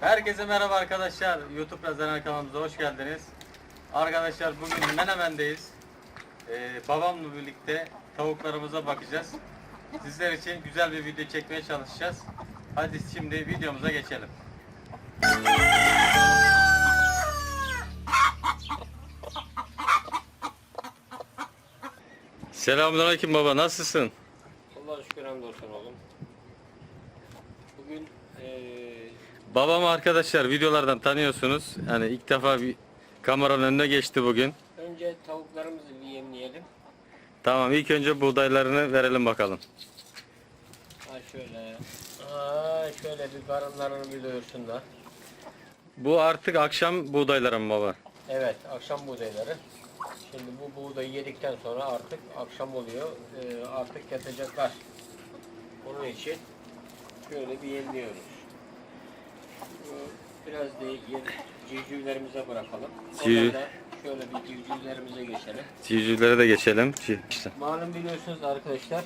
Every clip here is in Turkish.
Herkese merhaba arkadaşlar. YouTube Razaner kanalımıza hoş geldiniz. Arkadaşlar bugün Menemen'deyiz. Ee, babamla birlikte tavuklarımıza bakacağız. Sizler için güzel bir video çekmeye çalışacağız. Hadi şimdi videomuza geçelim. Selamünaleyküm baba nasılsın? Allah'a şükür hamdolsun oğlum. Bugün eee Babamı arkadaşlar videolardan tanıyorsunuz. Yani ilk defa bir kameranın önüne geçti bugün. önce tavuklarımızı bir yemleyelim. Tamam ilk önce buğdaylarını verelim bakalım. Ha şöyle. Aa şöyle bir karınlarını bir doyursunlar. Bu artık akşam buğdayları mı baba? Evet akşam buğdayları. Şimdi bu buğdayı yedikten sonra artık akşam oluyor. Eee, artık yatacaklar. Onun için şöyle bir yemliyoruz. Bu Biraz da civcivlerimize bırakalım. Civ- Ondan da şöyle bir civcivlerimize geçelim. Civcivlere de geçelim. İşte. Malum biliyorsunuz arkadaşlar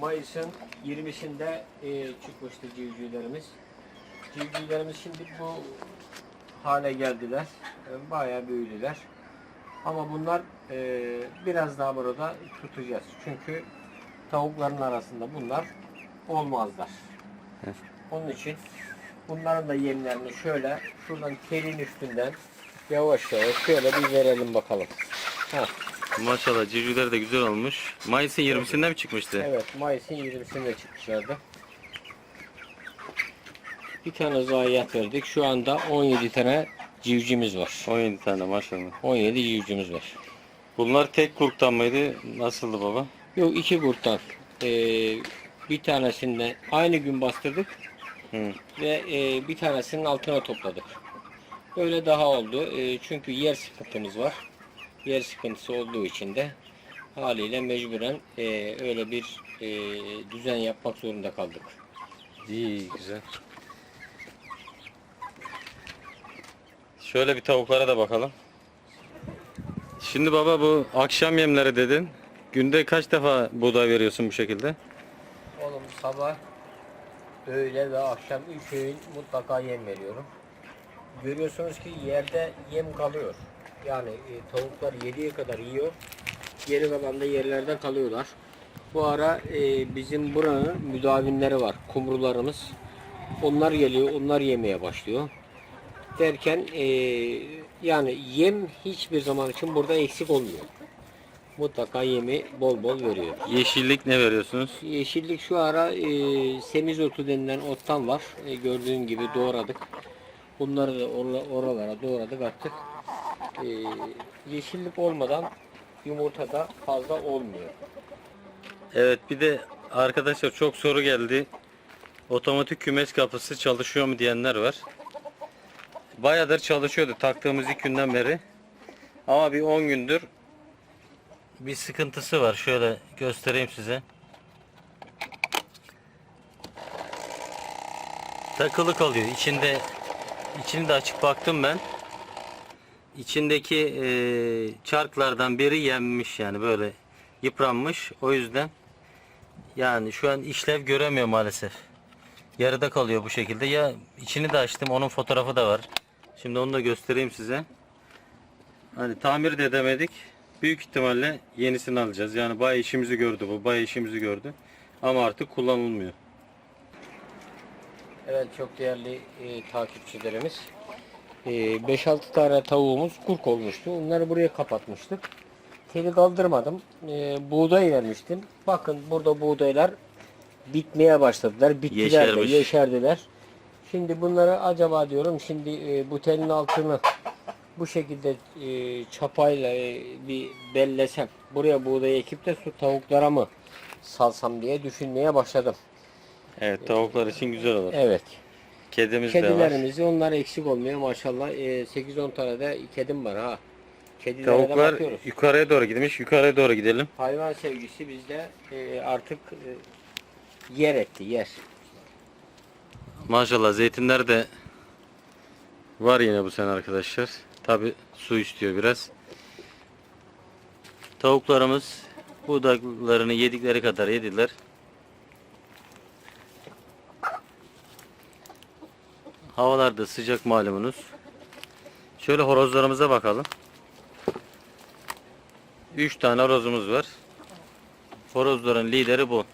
Mayıs'ın 20'sinde e, çıkmıştı civcivlerimiz. Civcivlerimiz şimdi bu hale geldiler. E, bayağı büyüdüler. Ama bunlar e, biraz daha burada tutacağız. Çünkü tavukların arasında bunlar olmazlar. Evet. Onun için bunların da yemlerini şöyle şuradan telin üstünden yavaş yavaş şöyle bir verelim bakalım. Heh. Maşallah civcivleri de güzel olmuş. Mayıs'ın 20'sinde mi çıkmıştı? Evet, Mayıs'ın 20'sinde çıkmışlardı. Bir tane zayiat verdik. Şu anda 17 tane civcimiz var. 17 tane maşallah. 17 civcimiz var. Bunlar tek kurktan mıydı? Nasıldı baba? Yok iki kurttan. Ee, bir tanesinde aynı gün bastırdık Hı. ve e, bir tanesinin altına topladık. Böyle daha oldu. E, çünkü yer sıkıntımız var. Yer sıkıntısı olduğu için de haliyle mecburen e, öyle bir e, düzen yapmak zorunda kaldık. İyi güzel. Şöyle bir tavuklara da bakalım. Şimdi baba bu akşam yemleri dedin. Günde kaç defa buğday veriyorsun bu şekilde? Sabah, öğle ve akşam üç öğün mutlaka yem veriyorum. Görüyorsunuz ki yerde yem kalıyor. Yani e, tavuklar yediği kadar yiyor. Geri kalan da yerlerde kalıyorlar. Bu ara e, bizim buranın müdavinleri var. Kumrularımız. Onlar geliyor, onlar yemeye başlıyor. Derken e, yani yem hiçbir zaman için burada eksik olmuyor. Mutlaka yemi bol bol veriyor. Yeşillik ne veriyorsunuz? Yeşillik şu ara e, semizotu denilen ottan var. E, gördüğün gibi doğradık. Bunları da oralara doğradık attık. E, yeşillik olmadan yumurta da fazla olmuyor. Evet bir de arkadaşlar çok soru geldi. Otomatik kümes kapısı çalışıyor mu diyenler var. Bayağıdır çalışıyordu taktığımız ilk günden beri. Ama bir 10 gündür bir sıkıntısı var. Şöyle göstereyim size. Takılı kalıyor. İçinde içini de açıp baktım ben. İçindeki eee, çarklardan biri yenmiş yani böyle yıpranmış. O yüzden yani şu an işlev göremiyor maalesef. Yarıda kalıyor bu şekilde. Ya içini de açtım. Onun fotoğrafı da var. Şimdi onu da göstereyim size. Hani tamir de edemedik. Büyük ihtimalle yenisini alacağız. Yani bayağı işimizi gördü bu. Bayağı işimizi gördü. Ama artık kullanılmıyor. Evet çok değerli e, takipçilerimiz. E, 5-6 tane tavuğumuz kurk olmuştu. Onları buraya kapatmıştık. Teli kaldırmadım. E, buğday vermiştim. Bakın burada buğdaylar bitmeye başladılar. Bittiler Yeşermiş. de yeşerdiler. Şimdi bunları acaba diyorum şimdi e, bu telin altını bu şekilde e, çapayla e, bir bellesem buraya buğday ekip de su tavuklara mı salsam diye düşünmeye başladım. Evet tavuklar için güzel olur. Evet. Kedimiz de var. Kedilerimizi onlar eksik olmuyor maşallah. Ee, 8-10 tane de kedim var ha. Kedilere de Tavuklar bakıyoruz. yukarıya doğru gitmiş. Yukarıya doğru gidelim. Hayvan sevgisi bizde e, artık e, yer etti yer. Maşallah zeytinler de var yine bu sene arkadaşlar. Tabi su istiyor biraz. Tavuklarımız buğdaylarını yedikleri kadar yediler. Havalar da sıcak malumunuz. Şöyle horozlarımıza bakalım. 3 tane horozumuz var. Horozların lideri bu.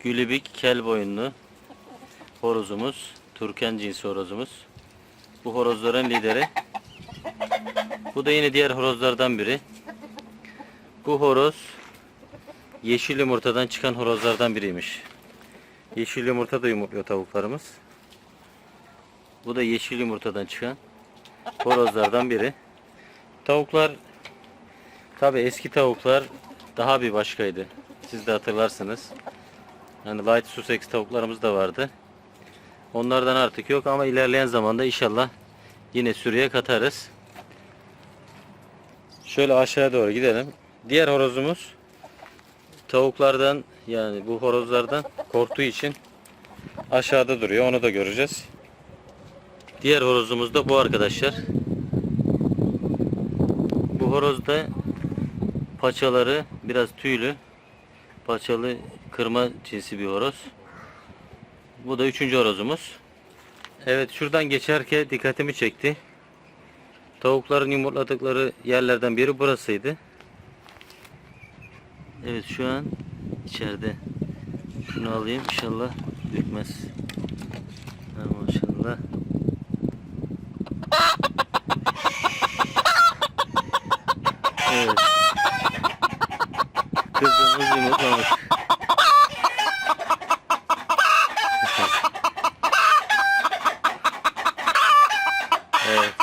Gülübik kel boyunlu horozumuz. Turken cinsi horozumuz. Bu horozların lideri. Bu da yine diğer horozlardan biri. Bu horoz yeşil yumurtadan çıkan horozlardan biriymiş. Yeşil yumurta da yumurtluyor tavuklarımız. Bu da yeşil yumurtadan çıkan horozlardan biri. Tavuklar tabi eski tavuklar daha bir başkaydı. Siz de hatırlarsınız. Yani light Sussex tavuklarımız da vardı. Onlardan artık yok ama ilerleyen zamanda inşallah yine sürüye katarız. Şöyle aşağıya doğru gidelim. Diğer horozumuz tavuklardan yani bu horozlardan korktuğu için aşağıda duruyor. Onu da göreceğiz. Diğer horozumuz da bu arkadaşlar. Bu horoz da paçaları biraz tüylü. Paçalı kırma cinsi bir horoz. Bu da üçüncü horozumuz. Evet şuradan geçerken dikkatimi çekti. Tavukların yumurtladıkları yerlerden biri burasıydı. Evet şu an içeride. Şunu alayım inşallah dökmez. Ha, maşallah. Evet. Kızımız yumurtlamış. evet.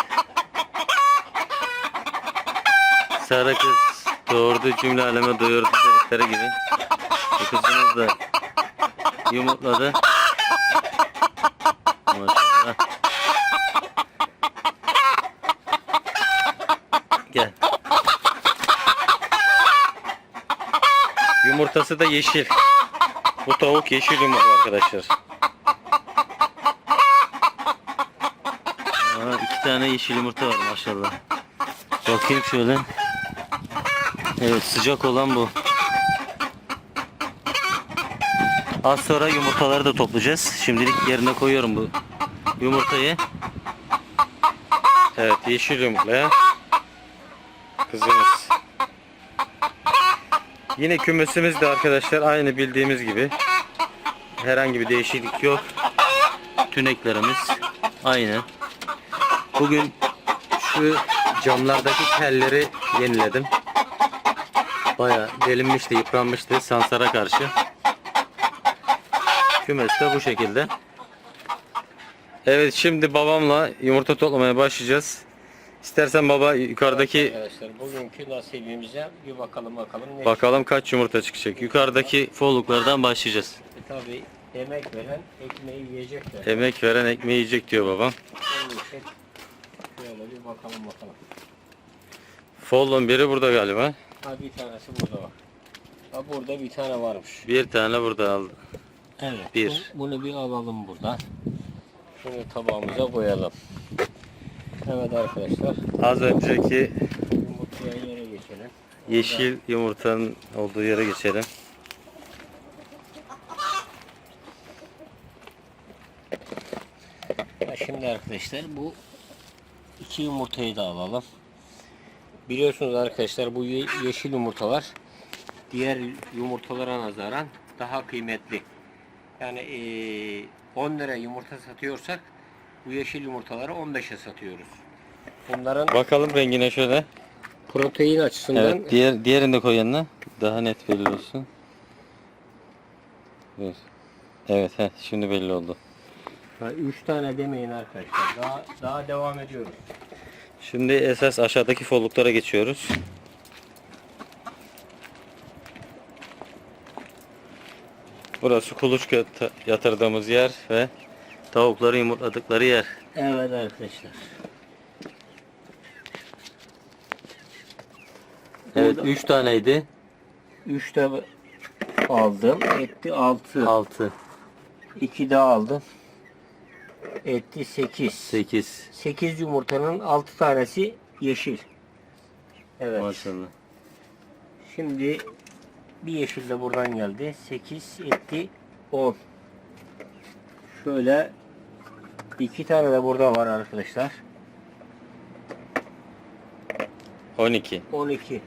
Sarı kız doğurdu cümle aleme doyurdu dedikleri gibi. Bu kızımız da yumurtladı. Maşallah. Gel. Yumurtası da yeşil. Bu tavuk yeşil yumurta arkadaşlar. Aa, iki tane yeşil yumurta var maşallah. Bakayım şöyle. Evet sıcak olan bu. Az sonra yumurtaları da toplayacağız. Şimdilik yerine koyuyorum bu yumurtayı. Evet yeşil yumurtaya. Kızımız. Yine kümesimiz de arkadaşlar aynı bildiğimiz gibi. Herhangi bir değişiklik yok. Tüneklerimiz aynı. Bugün şu camlardaki telleri yeniledim. Baya delinmişti, yıpranmıştı sansara karşı. Kümes de bu şekilde. Evet şimdi babamla yumurta toplamaya başlayacağız. İstersen baba yukarıdaki Arkadaşlar bugünkü nasibimize bir bakalım bakalım ne bakalım kaç yumurta çıkacak. Yukarıdaki folluklardan başlayacağız. E tabi emek veren ekmeği yiyecekler. Emek veren ekmeği yiyecek diyor babam. Şöyle bir bakalım bakalım. Follun biri burada galiba. Ha bir tanesi burada var. Ha burada bir tane varmış. Bir tane burada aldı. Evet. Bir. bu- bunu bir alalım buradan. Şunu tabağımıza koyalım. Evet arkadaşlar. Az önceki Yumurtaya yere geçelim. yeşil yumurtanın olduğu yere geçelim. Şimdi arkadaşlar bu iki yumurtayı da alalım. Biliyorsunuz arkadaşlar bu ye- yeşil yumurtalar diğer yumurtalara nazaran daha kıymetli. Yani eee, 10 lira yumurta satıyorsak bu yeşil yumurtaları 15'e satıyoruz. Bunların Bakalım rengine şöyle. protein açısından Evet, diğer diğerini de koy yanına. Daha net belli olsun. Bir. Evet, heh, şimdi belli oldu. 3 tane demeyin arkadaşlar. Daha daha devam ediyoruz. Şimdi esas aşağıdaki folluklara geçiyoruz. Burası kuluçka yatırdığımız yer ve tavukları yumurtladıkları yer. Evet arkadaşlar. Evet, Burada- 3 taneydi. 3 de aldım. Etti 6. 6, 2 de aldım. Etti 8. 8. 8 yumurtanın 6 tanesi yeşil. Evet. Maşallah. Şimdi bir yeşil de buradan geldi. 8 etti 10. Şöyle İki tane de burada var arkadaşlar. 12. 12.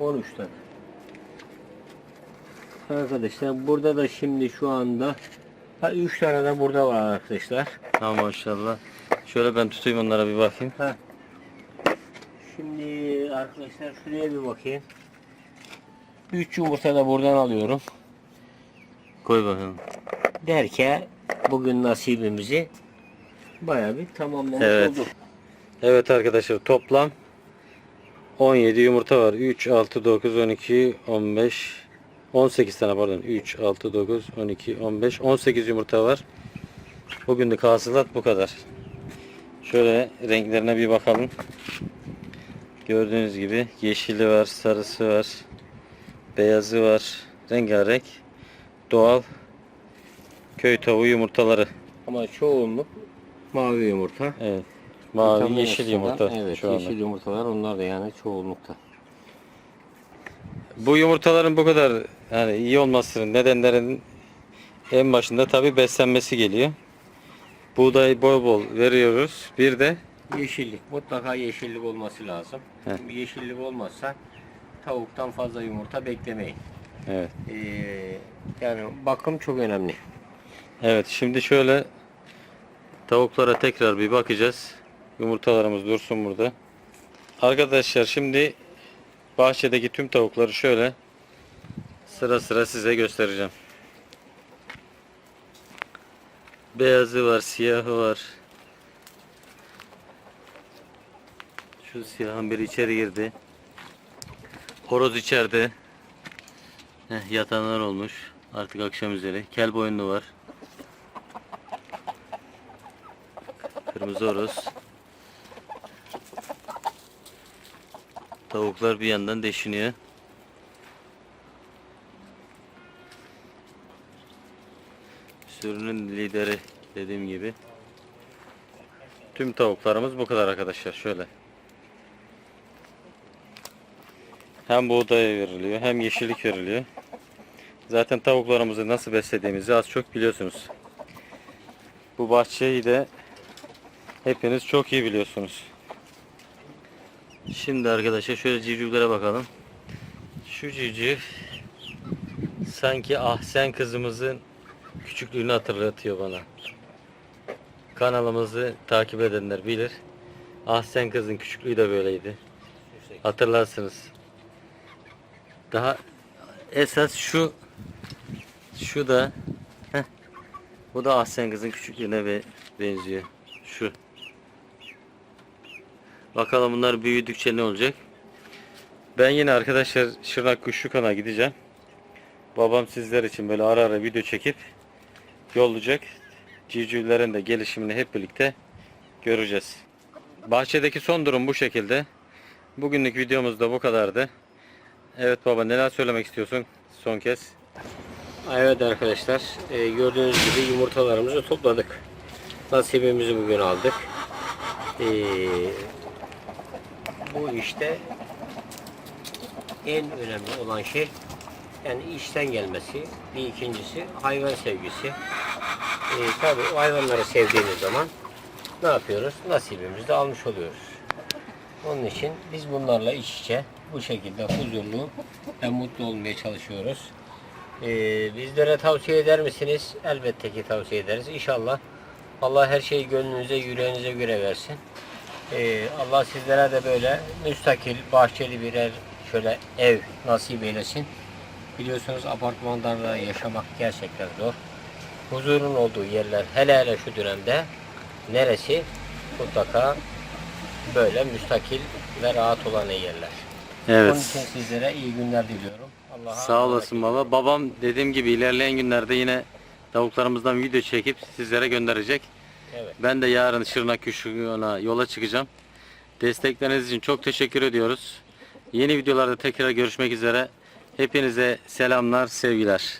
13 tane. Arkadaşlar burada da şimdi şu anda ha 3 tane de burada var arkadaşlar. Ha maşallah. Şöyle ben tutayım onlara bir bakayım. Ha. Şimdi arkadaşlar şuraya bir bakayım. 3 yumurta da buradan alıyorum. Koy bakalım. Derken bugün nasibimizi bayağı bir tamamlamış Evet. olduk. Evet arkadaşlar toplam 17 yumurta var. 3, 6, 9, 12, 15, 18 tane pardon. 3, 6, 9, 12, 15, 18 yumurta var. Bugünlük hasılat bu kadar. Şöyle renklerine bir bakalım. Gördüğünüz gibi yeşili var, sarısı var, beyazı var. Rengarenk doğal köy tavuğu yumurtaları. Ama çoğunluk mavi yumurta. Evet. Mavi, Vitamin yeşil yumurta Evet şu anda. yeşil yumurtalar onlar da yani çoğunlukta. Bu yumurtaların bu kadar yani iyi olmasının nedenlerinin en başında tabi beslenmesi geliyor. Buğday bol bol veriyoruz. Bir de Yeşillik. Mutlaka yeşillik olması lazım. Heh. Çünkü yeşillik olmazsa tavuktan fazla yumurta beklemeyin. evet. Ee, yani bakım çok önemli. Evet şimdi şöyle tavuklara tekrar bir bakacağız. Yumurtalarımız dursun burada. Arkadaşlar şimdi bahçedeki tüm tavukları şöyle sıra sıra size göstereceğim. Beyazı var, siyahı var. Şu siyahın biri içeri girdi. Horoz içeride. Heh, yatanlar olmuş. Artık akşam üzeri. Kel boyunlu var. Kırmızı horoz. Tavuklar bir yandan deşiniyor. Sürünün lideri dediğim gibi. Tüm tavuklarımız bu kadar arkadaşlar. Şöyle. Hem buğday veriliyor hem yeşillik veriliyor. Zaten tavuklarımızı nasıl beslediğimizi az çok biliyorsunuz. Bu bahçeyi de hepiniz çok iyi biliyorsunuz. Şimdi arkadaşlar şöyle civcivlere bakalım. Şu civciv sanki Ahsen kızımızın küçüklüğünü hatırlatıyor bana. Kanalımızı takip edenler bilir. Ahsen kızın küçüklüğü de böyleydi. Hatırlarsınız. Daha esas şu şu da heh, bu da Ahsen kızın küçüklüğüne be- benziyor. Şu. Bakalım bunlar büyüdükçe ne olacak. Ben yine arkadaşlar Şırnak Kuşlu Kan'a gideceğim. Babam sizler için böyle ara ara video çekip yollayacak. Civcivlerin de gelişimini hep birlikte göreceğiz. Bahçedeki son durum bu şekilde. Bugünlük videomuz da bu kadardı. Evet baba neler söylemek istiyorsun son kez? Evet arkadaşlar e, gördüğünüz gibi yumurtalarımızı topladık. Nasibimizi bugün aldık. E, bu işte en önemli olan şey yani işten gelmesi. Bir ikincisi hayvan sevgisi. E, tabii o hayvanları sevdiğimiz zaman ne yapıyoruz? Nasibimizi de almış oluyoruz. Onun için biz bunlarla iç içe bu şekilde huzurlu ve mutlu olmaya çalışıyoruz. Ee, bizlere tavsiye eder misiniz? Elbette ki tavsiye ederiz. İnşallah Allah her şeyi gönlünüze, yüreğinize göre versin. Ee, Allah sizlere de böyle müstakil, bahçeli birer şöyle ev nasip eylesin. Biliyorsunuz apartmanlarda yaşamak gerçekten zor. Huzurun olduğu yerler hele hele şu dönemde neresi mutlaka böyle müstakil ve rahat olan yerler. Onun için sizlere iyi günler diliyorum. Allah'a Sağ olasın baba. Babam dediğim gibi ilerleyen günlerde yine tavuklarımızdan video çekip sizlere gönderecek. Evet. Ben de yarın Şırnak Kuşlu'na yola çıkacağım. Destekleriniz için çok teşekkür ediyoruz. Yeni videolarda tekrar görüşmek üzere. Hepinize selamlar, sevgiler.